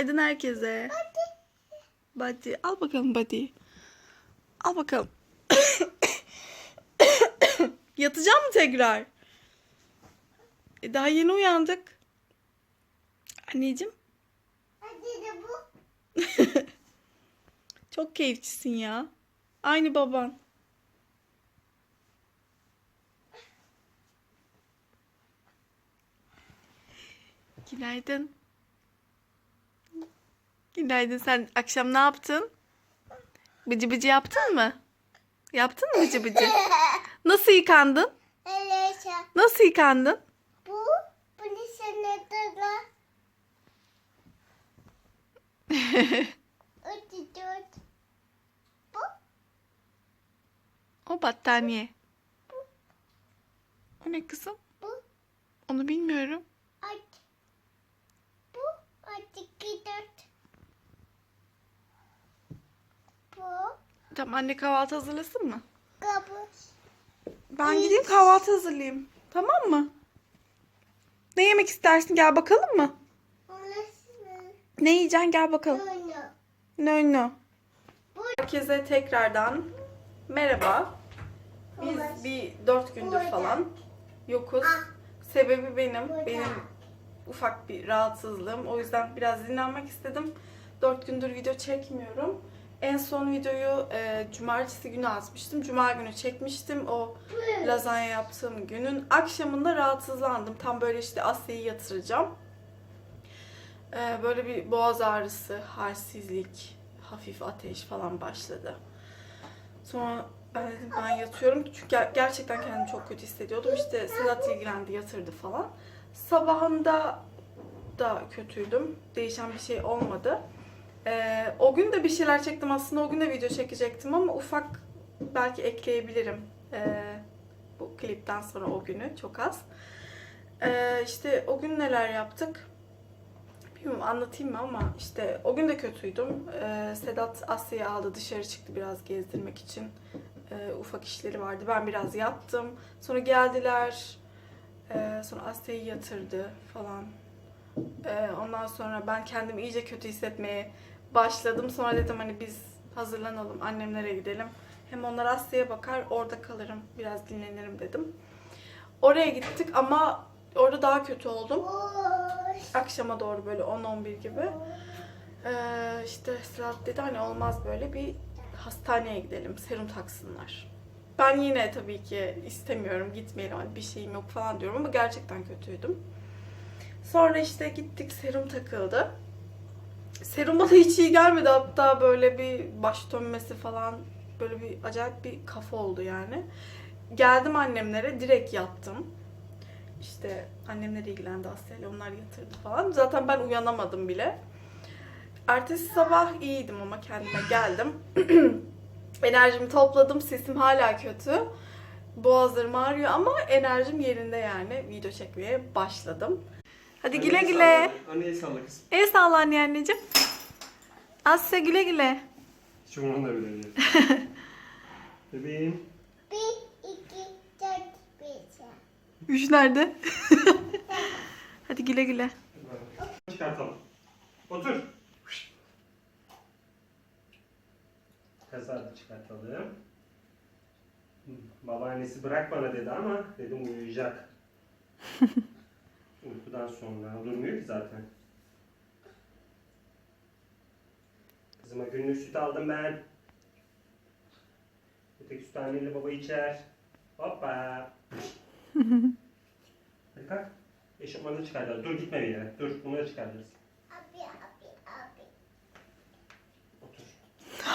Günaydın herkese. Badi. Al bakalım Badi. Al bakalım. Yatacağım mı tekrar? E, daha yeni uyandık. Anneciğim. Hadi de bu. Çok keyifçisin ya. Aynı baban. Günaydın. Günaydın. Sen akşam ne yaptın? Bıcı bıcı yaptın mı? Yaptın mı bıcı bıcı? Nasıl yıkandın? Nasıl yıkandın? bu dört. Bu O battaniye. O ne kızım? bu Onu bilmiyorum. aç. Bu hadi iki Bu Tamam anne kahvaltı hazırlasın mı? kabus. Ben gideyim kahvaltı hazırlayayım. Tamam mı? Ne yemek istersin? Gel bakalım mı? Orası Ne yiyeceksin? Gel bakalım. bunu. No no. Herkese tekrardan merhaba. Biz bir dört gündür falan yokuz. Sebebi benim. Benim ufak bir rahatsızlığım. O yüzden biraz dinlenmek istedim. Dört gündür video çekmiyorum. En son videoyu e, cumartesi günü atmıştım. Cuma günü çekmiştim. O lazanya yaptığım günün akşamında rahatsızlandım. Tam böyle işte Asya'yı yatıracağım. Ee, böyle bir boğaz ağrısı, halsizlik, hafif ateş falan başladı. Sonra ben dedim ben yatıyorum çünkü ger- gerçekten kendimi çok kötü hissediyordum. İşte Sedat ilgilendi, yatırdı falan. Sabahında da kötüydüm. Değişen bir şey olmadı. Ee, o gün de bir şeyler çektim aslında. O gün de video çekecektim ama ufak belki ekleyebilirim. Ee, bu klipten sonra o günü çok az. Ee, işte o gün neler yaptık? Bilmiyorum anlatayım mı ama işte o gün de kötüydüm. Ee, Sedat Asya'yı aldı dışarı çıktı biraz gezdirmek için. Ee, ufak işleri vardı. Ben biraz yattım. Sonra geldiler. Ee, sonra Asya'yı yatırdı falan. Ee, ondan sonra ben kendimi iyice kötü hissetmeye başladım. Sonra dedim hani biz hazırlanalım annemlere gidelim. Hem onlar Asya'ya bakar orada kalırım. Biraz dinlenirim dedim. Oraya gittik ama orada daha kötü oldum. Akşama doğru böyle 10-11 gibi. Ee, işte Sırat dedi hani olmaz böyle bir hastaneye gidelim serum taksınlar. Ben yine tabii ki istemiyorum gitmeyelim hani bir şeyim yok falan diyorum ama gerçekten kötüydüm. Sonra işte gittik serum takıldı. Serum bana hiç iyi gelmedi hatta böyle bir baş dönmesi falan böyle bir acayip bir kafa oldu yani. Geldim annemlere direkt yattım. İşte annemler ilgilendi Asya'yla onlar yatırdı falan. Zaten ben uyanamadım bile. Ertesi sabah iyiydim ama kendime geldim. Enerjimi topladım. Sesim hala kötü. Boğazlarım ağrıyor ama enerjim yerinde yani. Video çekmeye başladım. Hadi güle güle. Anneye salla kızım. El salla anne anneciğim. Asya güle güle. Hiç umurumda bile değil. Bebeğim. Bir, iki, dört, beş. Üç nerede? Hadi güle güle. Çıkartalım. Otur. Kazardı çıkartalım. Babaannesi bırak bana dedi ama dedim uyuyacak. Uykudan sonra durmuyor ki zaten. Kızıma günlük süt aldım ben. Öteki süt anneyle baba içer. Hoppa. Hadi kalk. Eşofmanı çıkartalım. Dur gitme bir yere. Dur. Abi, abi, abi. Otur.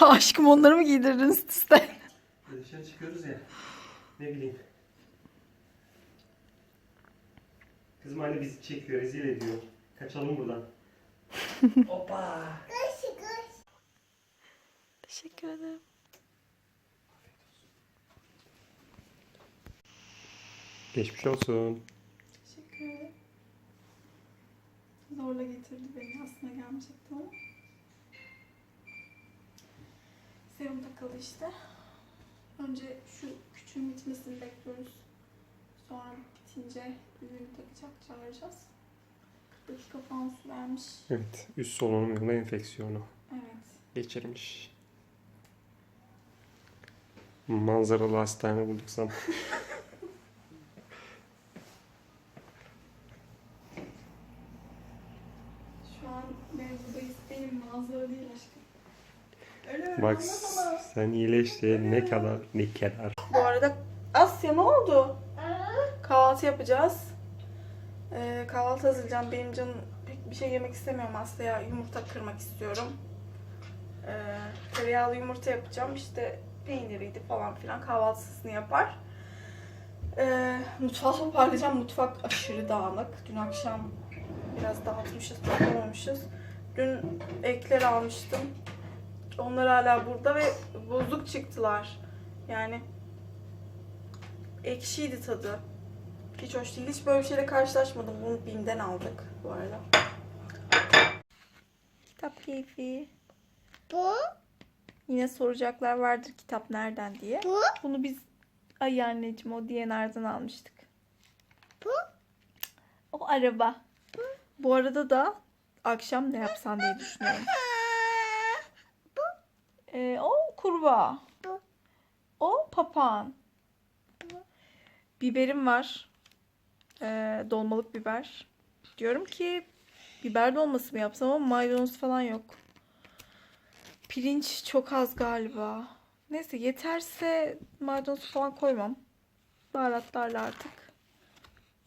Aşkım onları mı giydirdin üstten? Dışarı çıkıyoruz ya. Ne bileyim. Kızım anne bizi çekiyor, rezil ediyor. Kaçalım buradan. Hoppa. Kaç, kaç. Teşekkür ederim. Geçmiş olsun. Teşekkür ederim. Zorla getirdi beni. Aslında gelmeyecekti ama. Serum takıldı işte. Önce şu küçüğün bitmesini bekliyoruz. Sonra bitince büyüğünü takacak, çağıracağız. dakika falan sürermiş. Evet. Üst solunum yolu enfeksiyonu Evet. geçirmiş. Manzaralı hastane bulduk sana. Şu an mevzudayız. Benim manzara değil aşkım. Öyle? Bak sen iyileşti ne kadar ne kadar. Bu arada Asya ne oldu? Kahvaltı yapacağız. Ee, kahvaltı hazırlayacağım. Benim canım pek bir şey yemek istemiyorum Asya'ya. Yumurta kırmak istiyorum. Ee, tereyağlı yumurta yapacağım. İşte peyniriydi falan filan kahvaltısını yapar. Ee, mutfağı toparlayacağım. Mutfak aşırı dağınık. Dün akşam biraz dağıtmışız, toplamamışız. Dün ekler almıştım. Onlar hala burada ve bozuk çıktılar. Yani ekşiydi tadı. Hiç hoş değil. Hiç böyle bir şeyle karşılaşmadım. Bunu BİM'den aldık bu arada. Kitap keyfi. Bu, Yine soracaklar vardır kitap nereden diye. bu, Bunu biz ay anneciğim o DNR'dan almıştık. bu. O araba. Bu arada da akşam ne yapsan diye düşünüyorum. Ee, o kurbağa. Bu. O papağan. Biberim var. Ee, dolmalık biber. Diyorum ki biber dolması mı yapsam ama maydanoz falan yok. Pirinç çok az galiba. Neyse yeterse maydanoz falan koymam. Baharatlarla artık.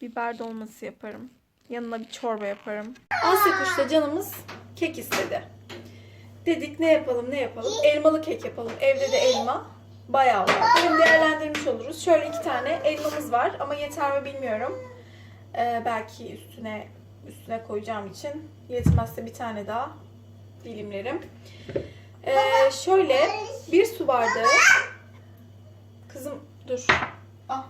Biber dolması yaparım. Yanına bir çorba yaparım. Asya kuşta canımız kek istedi. Dedik ne yapalım ne yapalım. Elmalı kek yapalım. Evde de elma. Bayağı var. Hem değerlendirmiş oluruz. Şöyle iki tane elmamız var ama yeter mi bilmiyorum. Ee, belki üstüne üstüne koyacağım için yetmezse bir tane daha dilimlerim. Ee, şöyle bir su bardağı kızım dur. Ah.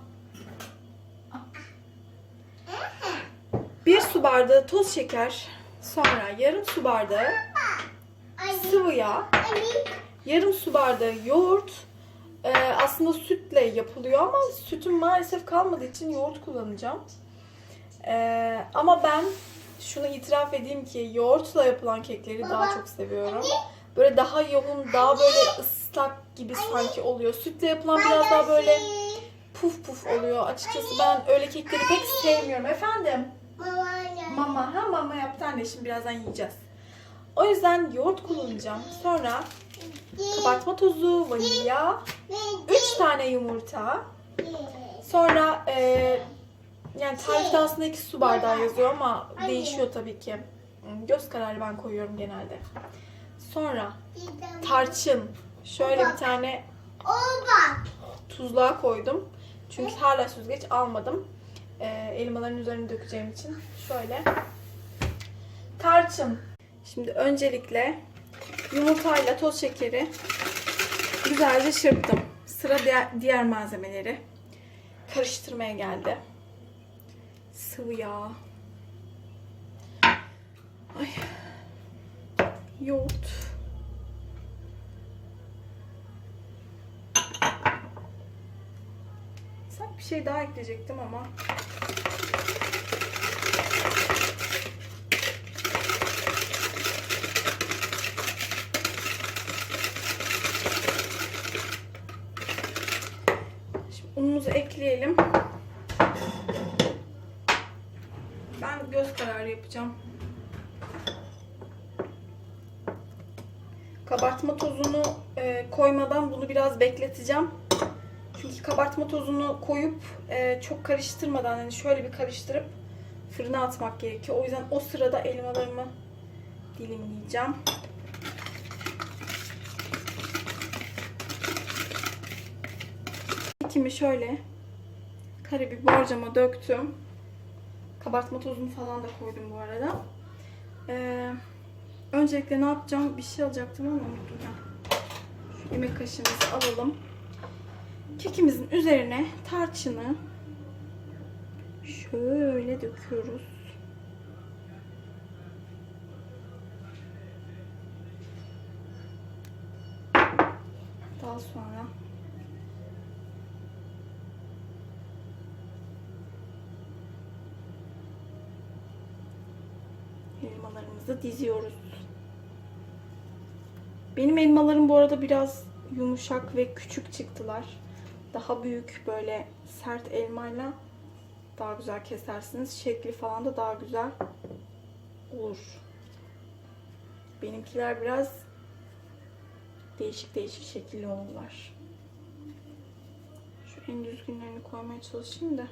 Bir su bardağı toz şeker, sonra yarım su bardağı sıvı yağ, yarım su bardağı yoğurt. Ee, aslında sütle yapılıyor ama sütüm maalesef kalmadığı için yoğurt kullanacağım. Ee, ama ben şunu itiraf edeyim ki yoğurtla yapılan kekleri daha çok seviyorum. Böyle daha yoğun, daha böyle ıslak gibi sanki oluyor. Sütle yapılan biraz daha böyle puf puf oluyor. Açıkçası ben öyle kekleri pek sevmiyorum. Efendim? Mama, ha mama yaptı anne şimdi birazdan yiyeceğiz. O yüzden yoğurt kullanacağım. Sonra kabartma tozu, vanilya, 3 tane yumurta. Sonra e, yani tarifte aslında 2 su bardağı yazıyor ama değişiyor tabii ki. Göz kararı ben koyuyorum genelde. Sonra tarçın. Şöyle bir tane tuzluğa koydum. Çünkü hala süzgeç almadım. Ee, elmaların üzerine dökeceğim için. Şöyle. Tarçın. Şimdi öncelikle yumurtayla toz şekeri güzelce çırptım. Sıra diğer, diğer malzemeleri karıştırmaya geldi. Sıvı yağ. Ay. Yoğurt. Sanki bir şey daha ekleyecektim ama. Şimdi unumuzu ekleyelim. Ben göz kararı yapacağım. Kabartma tozunu e, koymadan bunu biraz bekleteceğim. Çünkü kabartma tozunu koyup e, çok karıştırmadan hani şöyle bir karıştırıp fırına atmak gerekiyor. O yüzden o sırada elmalarımı dilimleyeceğim. Kekimi şöyle karabiber borcama döktüm. Kabartma tozunu falan da koydum bu arada. Ee, öncelikle ne yapacağım? Bir şey alacaktım ama unuttum. Şu yemek kaşığımızı alalım. Kekimizin üzerine tarçını şöyle döküyoruz. Daha sonra elmalarımızı diziyoruz. Benim elmalarım bu arada biraz yumuşak ve küçük çıktılar. Daha büyük böyle sert elmayla daha güzel kesersiniz. Şekli falan da daha güzel olur. Benimkiler biraz değişik değişik şekilli oldular. Şu en düzgünlerini koymaya çalışayım da.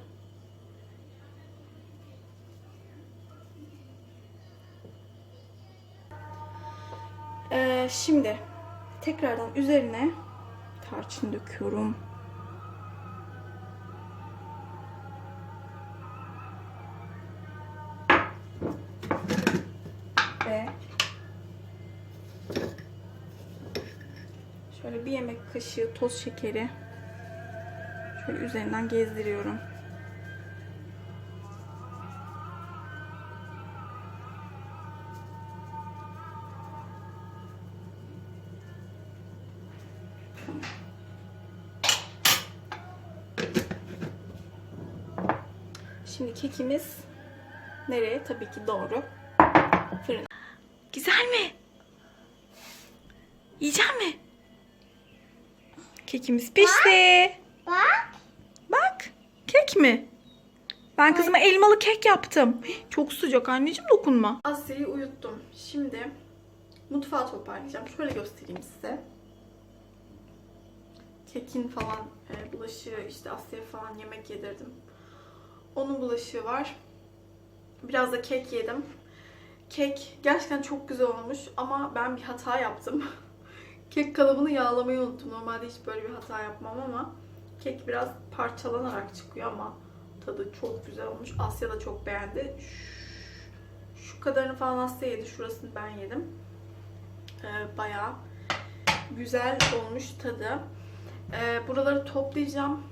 Ee, şimdi tekrardan üzerine tarçın döküyorum. Ve şöyle bir yemek kaşığı toz şekeri şöyle üzerinden gezdiriyorum. Kekimiz nereye? Tabii ki doğru. Fırına. Güzel mi? Yiyecek mi? Kekimiz pişti. Bak. Bak. Kek mi? Ben kızıma elmalı kek yaptım. Çok sıcak anneciğim dokunma. Asya'yı uyuttum. Şimdi mutfağı toparlayacağım. Şöyle göstereyim size. Kekin falan e, bulaşığı işte Asya'ya falan yemek yedirdim. Onun bulaşığı var. Biraz da kek yedim. Kek gerçekten çok güzel olmuş ama ben bir hata yaptım. kek kalıbını yağlamayı unuttum. Normalde hiç böyle bir hata yapmam ama kek biraz parçalanarak çıkıyor ama tadı çok güzel olmuş. Asya da çok beğendi. Şu, şu kadarını falan Asya yedi. Şurasını ben yedim. Ee, bayağı güzel olmuş tadı. Ee, buraları toplayacağım.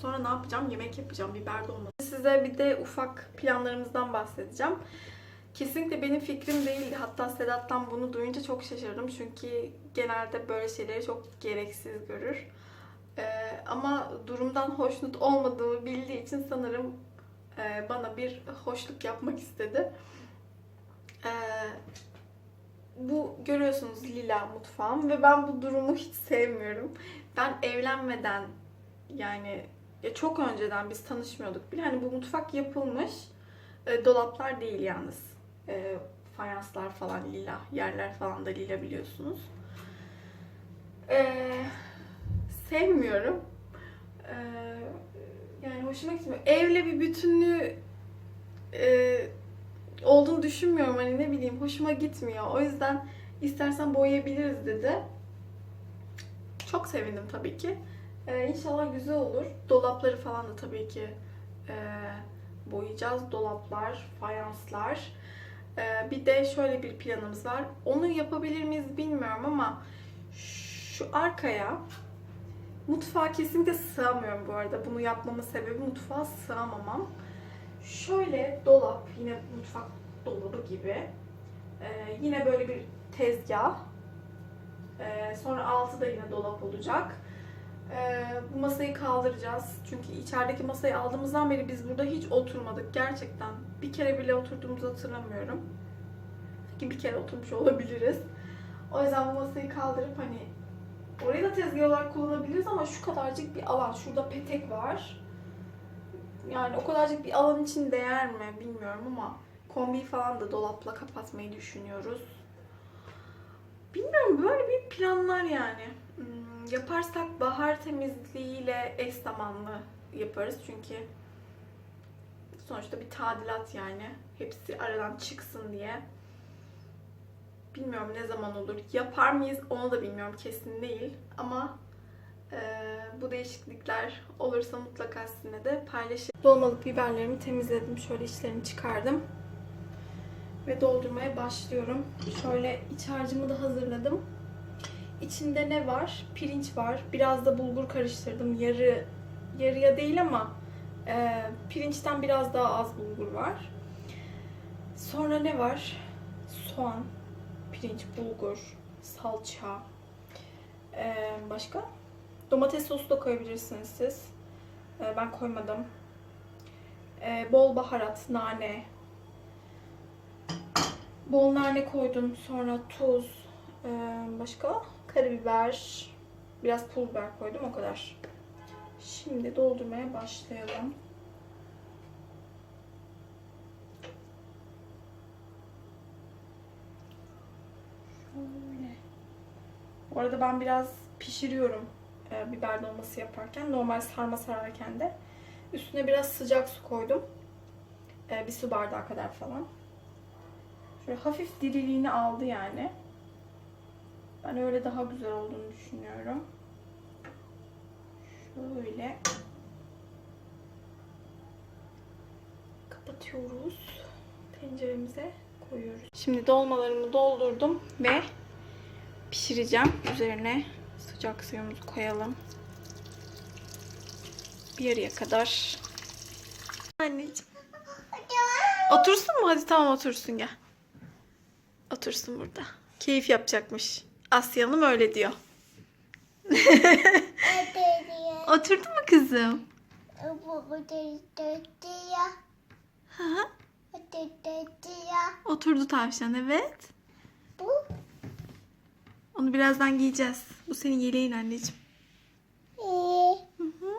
Sonra ne yapacağım? Yemek yapacağım. Biber dolması. Size bir de ufak planlarımızdan bahsedeceğim. Kesinlikle benim fikrim değildi. Hatta Sedat'tan bunu duyunca çok şaşırdım. Çünkü genelde böyle şeyleri çok gereksiz görür. Ee, ama durumdan hoşnut olmadığımı bildiği için sanırım e, bana bir hoşluk yapmak istedi. Ee, bu görüyorsunuz lila mutfağım ve ben bu durumu hiç sevmiyorum. Ben evlenmeden yani ya çok önceden biz tanışmıyorduk bile. Hani bu mutfak yapılmış. E, dolaplar değil yalnız. E, fayanslar falan lila. Yerler falan da lila biliyorsunuz. E, sevmiyorum. E, yani hoşuma gitmiyor. Evle bir bütünlüğü e, olduğunu düşünmüyorum. Hani ne bileyim hoşuma gitmiyor. O yüzden istersen boyayabiliriz dedi. Çok sevindim tabii ki. Ee, inşallah güzel olur. Dolapları falan da tabii ki e, boyayacağız. Dolaplar, fayanslar. Ee, bir de şöyle bir planımız var. Onu yapabilir miyiz bilmiyorum ama şu arkaya mutfağa kesinlikle sığamıyorum bu arada. Bunu yapmamın sebebi mutfağa sığamamam. Şöyle dolap, yine mutfak dolabı gibi. Ee, yine böyle bir tezgah. Ee, sonra altı da yine dolap olacak. Ee, bu masayı kaldıracağız. Çünkü içerideki masayı aldığımızdan beri biz burada hiç oturmadık. Gerçekten bir kere bile oturduğumuzu hatırlamıyorum. Ki bir kere oturmuş olabiliriz. O yüzden bu masayı kaldırıp hani orayı da tezgah olarak kullanabiliriz ama şu kadarcık bir alan. Şurada petek var. Yani o kadarcık bir alan için değer mi bilmiyorum ama kombi falan da dolapla kapatmayı düşünüyoruz. Bilmiyorum böyle bir planlar yani. Yaparsak bahar temizliğiyle eş zamanlı yaparız çünkü sonuçta bir tadilat yani. Hepsi aradan çıksın diye. Bilmiyorum ne zaman olur. Yapar mıyız onu da bilmiyorum. Kesin değil. Ama e, bu değişiklikler olursa mutlaka sizinle de paylaşırım. Dolmalık biberlerimi temizledim. Şöyle içlerini çıkardım. Ve doldurmaya başlıyorum. Şöyle iç harcımı da hazırladım. İçinde ne var? Pirinç var. Biraz da bulgur karıştırdım. Yarı yarıya değil ama e, pirinçten biraz daha az bulgur var. Sonra ne var? Soğan, pirinç, bulgur, salça. E, başka? Domates sosu da koyabilirsiniz siz. E, ben koymadım. E, bol baharat, nane. Bol nane koydum. Sonra tuz. ee, başka? Karabiber. Biraz pul biber koydum. O kadar. Şimdi doldurmaya başlayalım. Şöyle. Bu arada ben biraz pişiriyorum e, biber dolması yaparken. Normal sarma sararken de. Üstüne biraz sıcak su koydum. E, bir su bardağı kadar falan. Şöyle hafif diriliğini aldı yani. Ben öyle daha güzel olduğunu düşünüyorum. Şöyle kapatıyoruz. Tenceremize koyuyoruz. Şimdi dolmalarımı doldurdum ve pişireceğim. Üzerine sıcak suyumuzu koyalım. Bir yarıya kadar. Anneciğim. Otursun mu? Hadi tamam otursun gel. Otursun burada. Keyif yapacakmış. Asya Hanım öyle diyor. Oturdun mu kızım? Hı hı. Oturdu tavşan evet. Bu Onu birazdan giyeceğiz. Bu senin yeleğin anneciğim. Hı hı.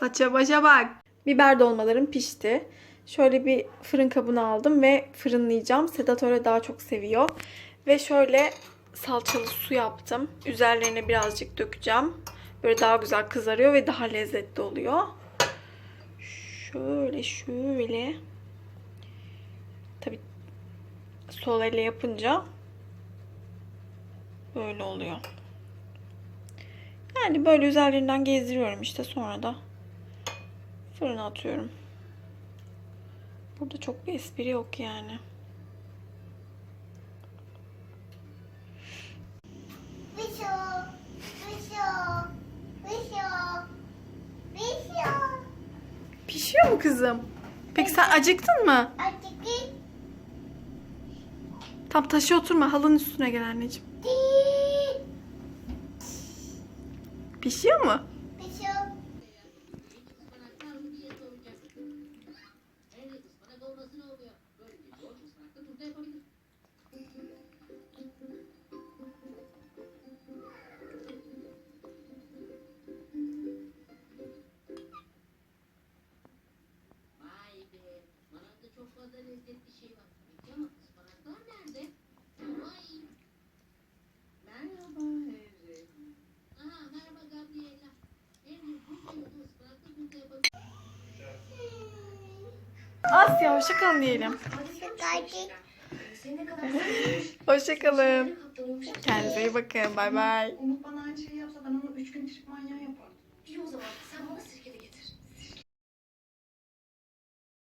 Saça başa bak. Biber dolmalarım pişti. Şöyle bir fırın kabını aldım ve fırınlayacağım. Sedat öyle daha çok seviyor. Ve şöyle salçalı su yaptım. Üzerlerine birazcık dökeceğim. Böyle daha güzel kızarıyor ve daha lezzetli oluyor. Şöyle şöyle. Tabii sol elle yapınca böyle oluyor. Yani böyle üzerlerinden gezdiriyorum işte sonra da fırına atıyorum. Burada çok bir espri yok yani. Pişiyor mu kızım? Peki sen acıktın mı? Git. Tam taşı oturma halının üstüne gel anneciğim. Pişiyor mu? Asya hoşçakalın diyelim. Hoşçakalın. Kendinize iyi bakın. Bay bay.